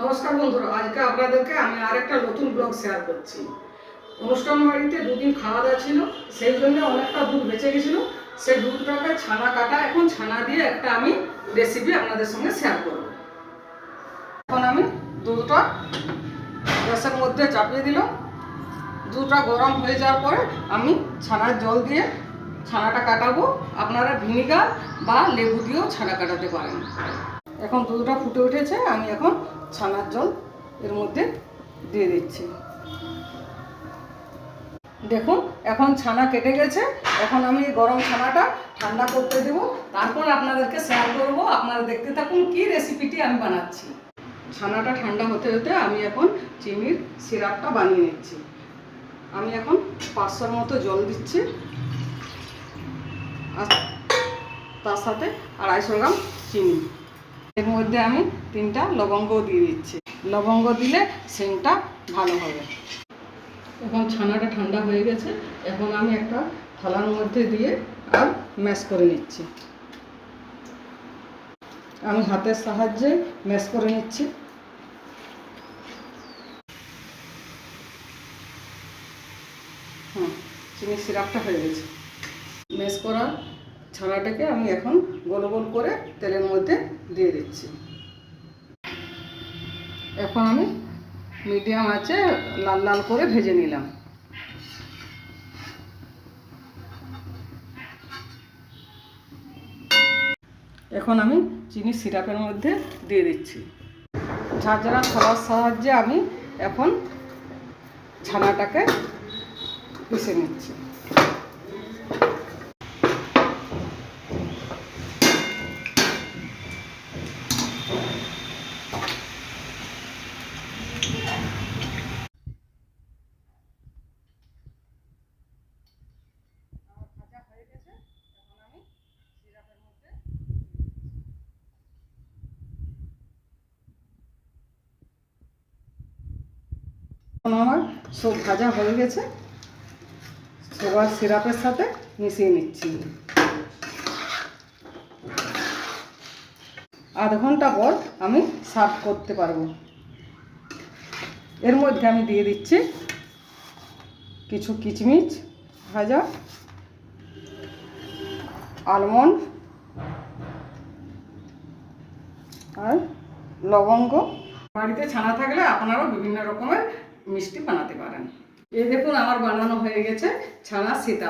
নমস্কার বন্ধুরা, আজকে আপনাদেরকে আমি আরেকটা নতুন ব্লগ শেয়ার করছি। অনুষ্ঠান বাড়িতে দুদিন খাওয়া দাওয়া ছিল, সেই জন্য অনেকটা দুধ বেঁচে গেছিল। সেই দুধটাকে ছানা কাটা, এখন ছানা দিয়ে একটা আমি রেসিপি আপনাদের সঙ্গে শেয়ার করব। এখন আমি দুধটা গ্যাসের মধ্যে চাপিয়ে দিলাম। দুধটা গরম হয়ে যাওয়ার পরে আমি ছানার জল দিয়ে ছানাটা কাটাবো। আপনারা ভিনিগার বা লেবু দিয়েও ছানা কাটাতে পারেন। এখন দুধটা ফুটে উঠেছে, আমি এখন ছানার জল এর মধ্যে দিয়ে দিচ্ছি। দেখুন, এখন ছানা কেটে গেছে, এখন আমি গরম ছানাটা ঠান্ডা করতে দেবো। তারপর আপনাদেরকে শেয়ার করব, আপনারা দেখতে থাকুন কি রেসিপিটি আমি বানাচ্ছি। ছানাটা ঠান্ডা হতে হতে আমি এখন চিনির সিরাপটা বানিয়ে নিচ্ছি। আমি এখন পাঁচশোর মতো জল দিচ্ছি। আর তার সাথে আড়াইশো গ্রাম চিনি। এর মধ্যে আমি তিনটা লবঙ্গ দিয়ে দিচ্ছি। লবঙ্গ দিলে সেন্টটা ভালো হবে। এখন ছানাটা ঠান্ডা হয়ে গেছে। এখন আমি একটা থালার মধ্যে দিয়ে আর ম্যাশ করে নিচ্ছি। আমি হাতের সাহায্যে ম্যাশ করে নিচ্ছি। হুম চিনি সিরাপটা হয়ে গেছে। ম্যাশ করা ছানাটাকে আমি এখন গোল গোল করে তেলের মধ্যে দিয়ে দিচ্ছি। এখন আমি মিডিয়াম আছে লাল লাল করে ভেজে নিলাম। এখন আমি চিনি সিরাপের মধ্যে দিয়ে দিচ্ছি। ঝাঁঝরা থালার সাহায্যে আমি এখন ছানাটাকে পিষে নিচ্ছি ভাজা হয়ে গেছে এখন আমি সিরাপের মধ্যে এখন আমার সব ভাজা হয়ে গেছে। সবার সিরাপের সাথে মিশিয়ে নিচ্ছি। আধ ঘণ্টা পর আমি সার্ভ করতে পারব। এর মধ্যে আমি দিয়ে দিচ্ছি কিছু কিচমিচ ভাজা আলমন্ড আর লবঙ্গ। বাড়িতে ছানা থাকলে আপনারাও বিভিন্ন রকমের মিষ্টি বানাতে পারেন। এই দেখুন আমার বানানো হয়ে গেছে ছানা সীতা।